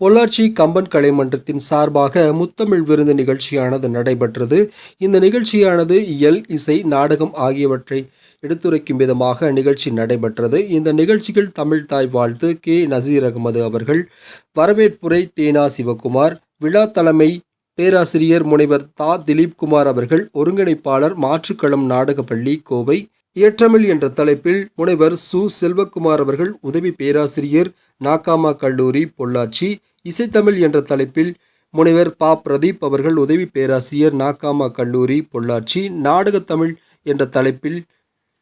பொள்ளாச்சி கம்பன் கலைமன்றத்தின் சார்பாக முத்தமிழ் விருந்து நிகழ்ச்சியானது நடைபெற்றது. இந்த நிகழ்ச்சியானது இயல் இசை நாடகம் ஆகியவற்றை எடுத்துரைக்கும் விதமாக நிகழ்ச்சி நடைபெற்றது. இந்த நிகழ்ச்சியில் தமிழ் தாய் வாழ்த்து கே. நசீர் அகமது அவர்கள் வரவேற்புரை தேனா சிவகுமார் விழா தலைமை பேராசிரியர் முனைவர் தா. திலீப்குமார் அவர்கள் ஒருங்கிணைப்பாளர் மாற்றுக்களம் நாடகப்பள்ளி கோவை இயற்றமிழ் என்ற தலைப்பில் முனைவர் சு. செல்வகுமார் அவர்கள் உதவி பேராசிரியர் நாகாமா கல்லூரி பொள்ளாச்சி. இசைத்தமிழ் என்ற தலைப்பில் முனைவர் பா. பிரதீப் அவர்கள் உதவி பேராசிரியர் நாகாமா கல்லூரி பொள்ளாச்சி. நாடகத்தமிழ் என்ற தலைப்பில்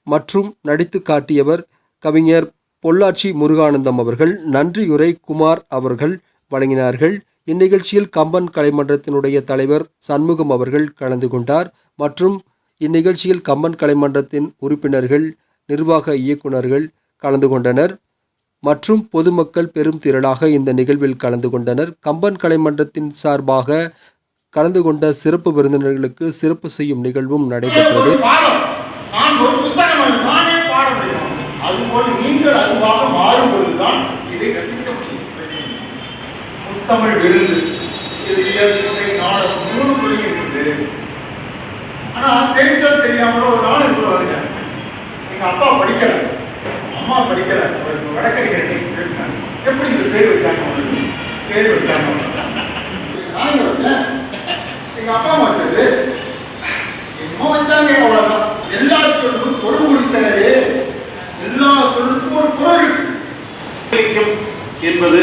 மற்றும் நடித்து காட்டியவர் கவிஞர் பொள்ளாச்சி முருகானந்தம் அவர்கள் நன்றியுரை குமார் அவர்கள் வழங்கினார்கள். இந்நிகழ்ச்சியில் கம்பன் கலைமன்றத்தினுடைய தலைவர் சண்முகம் அவர்கள் கலந்து கொண்டார் மற்றும் இந்நிகழ்ச்சியில் கம்பன் கலைமன்றத்தின் உறுப்பினர்கள் நிர்வாக இயக்குனர்கள் கலந்து கொண்டனர். மற்றும் பொதுமக்கள் பெரும் திரளாக இந்த நிகழ்வில் கலந்து கொண்டனர். கம்பன் கலைமன்றத்தின் சார்பாக கலந்து கொண்ட சிறப்பு விருந்தினர்களுக்கு சிறப்பு செய்யும் நிகழ்வும் நடைபெற்றது. பாடம் நான் ஒரு புத்தகம் நானே பாட முடியும் அதுபோல் நீங்கள் அதுவாக மாறும் பொழுதுதான் இதை ரசிக்க முடியும் முத்தமிழ் விருது இது இயல் இசை நாடகம் மூணு மொழி இருக்குது ஆனா தெரிஞ்சோ தெரியாமலோ ஒரு நாள் இவ்வளவு வருங்க எங்க அப்பா படிக்கல. அம்மா படிக்கல. ஒரு வழக்கறிஞர் பேசினாங்க எப்படி இந்த பேர் வச்சாங்க பேர் வச்சாங்க நாங்க வச்சேன் எங்க அப்பா அம்மா வச்சது என்னமோ வச்சாங்க அவ்வளவுதான். எல்லா சொல்லுக்கும் பொருள் உறுப்பினரே எல்லா சொல்லுக்கும் ஒரு பொருள் என்பது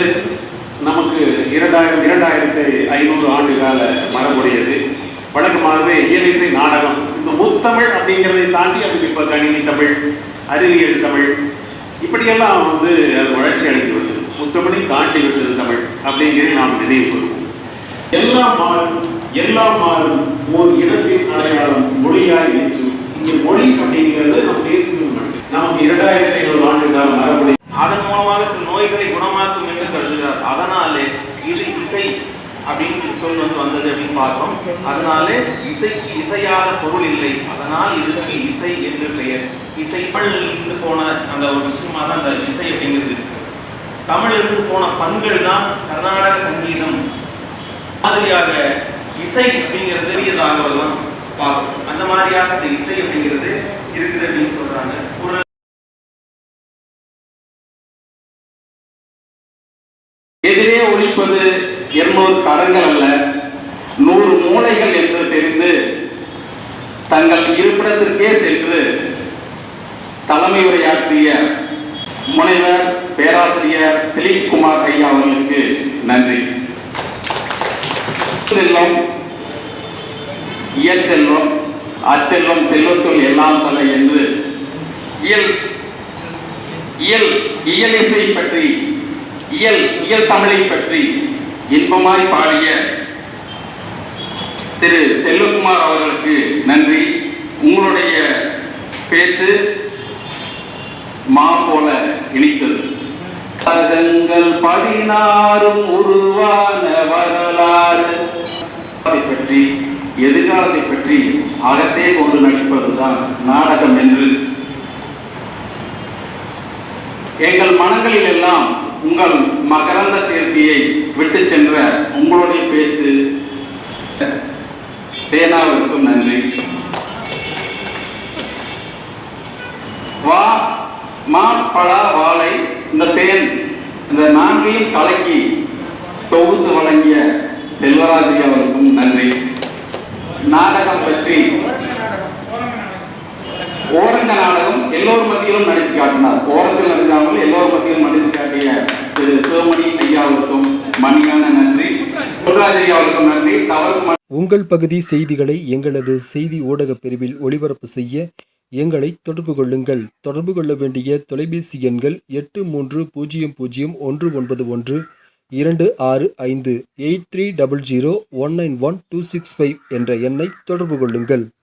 நமக்கு இரண்டாயிரம் இரண்டாயிரத்தி ஐநூறு ஆண்டு கால மரபுடையது. வழக்கமாகவே இயலிசை நாடகம். இந்த முத்தமிழ் அப்படிங்கிறதை தாண்டி அதுக்கு இப்போ கணினி தமிழ் அறிவியல் தமிழ் இப்படியெல்லாம் வந்து அது வளர்ச்சி அடைந்து விட்டது முத்தமிழை தாண்டி விட்டது தமிழ் அப்படிங்கிறதை நாம் நினைவு கொள்வோம் எல்லாம் மாறும் எல்லாம் மாறும். ஓர் இடத்தின் அடையாளம் மொழியாய் நிற்கும். இங்கே மொழி அப்படிங்கிறது நம்ம பேசும் மொழி நமக்கு இரண்டாயிரத்தி ஐநூறு ஆண்டு கால மரபுடைய அதன் மூலமாக சில நோய்களை குணமாக்கும் என்று கருதுகிறார் அதனாலே இது இசை அப்படின்னு சொல் வந்து வந்தது அப்படின்னு பார்க்கிறோம் அதனாலே இசைக்கு இசையாத பொருள் இல்லை. அதனால் இதுக்கு இசை என்று பெயர். இசைப்பள் இருந்து போன அந்த ஒரு விஷயமா தான் அந்த இசை அப்படிங்கிறது இருக்கு. இருந்து போன பண்கள் தான் கர்நாடக சங்கீதம். மாதிரியாக இசை அப்படிங்கிறது பெரியதாக எல்லாம் பார்க்கும் அந்த மாதிரியாக அந்த இசை அப்படிங்கிறது இருக்குது அப்படின்னு சொல்றாங்க. ஒரு எதிரே ஒழிப்பது இருநூறு கரங்கள் அல்ல. நூறு மூளைகள் என்று தெரிந்து தங்கள் இருப்பிடத்திற்கே சென்று தலைமை உரையாற்றிய முனைவர் பேராசிரியர் திலீப் குமார் ஐயா அவர்களுக்கு நன்றி. செல்வம் இயல் செல்வம் அச்செல்வம் செல்வத்துள் எல்லாம் தலை என்று இயல் இயல் இயல் பற்றி இயல் இயல் தமிழை பற்றி இன்பமாய் பாடிய திரு செல்வகுமார் அவர்களுக்கு நன்றி. உங்களுடைய பேச்சு மா போல இனித்தது. பதங்கள் பதினாறும் உருவான வரலாறு. அதை பற்றி எதிர்காலத்தை பற்றி அகத்தே கொண்டு நடிப்பதுதான் நாடகம் என்று. எங்கள் மனங்களில் எல்லாம் உங்கள் மகரந்த சேர்த்தியை விட்டு சென்ற உங்களுடைய பேச்சு தேனாவிற்கும் நன்றி வா மா பழா வாழை இந்த தேன் இந்த நான்கையும் கலக்கி தொகுத்து வழங்கிய செல்வராஜி அவருக்கும் நன்றி. நாடகம் பற்றி ஓரங்க நாடகம் எல்லோர் மத்தியிலும் நடித்து காட்டினார். ஓரத்தில் நடிக்காமல் எல்லோர் மத்தியிலும் நடித்து காட்டிய திரு சிவமணி ஐயாவுக்கும் மணியான நன்றி. பொருளாதார அவருக்கும் நன்றி. தவறுக்கு உங்கள் பகுதி செய்திகளை எங்களது செய்தி ஊடகப் பிரிவில் ஒளிபரப்பு செய்ய எங்களை தொடர்பு கொள்ளுங்கள். தொடர்பு கொள்ள வேண்டிய தொலைபேசி எண்கள் எட்டு மூன்று பூஜ்ஜியம் பூஜ்ஜியம் ஒன்று ஒன்பது ஒன்று இரண்டு ஆறு ஐந்து eight three double zero one nine one two six five என்ற எண்ணை தொடர்பு கொள்ளுங்கள்.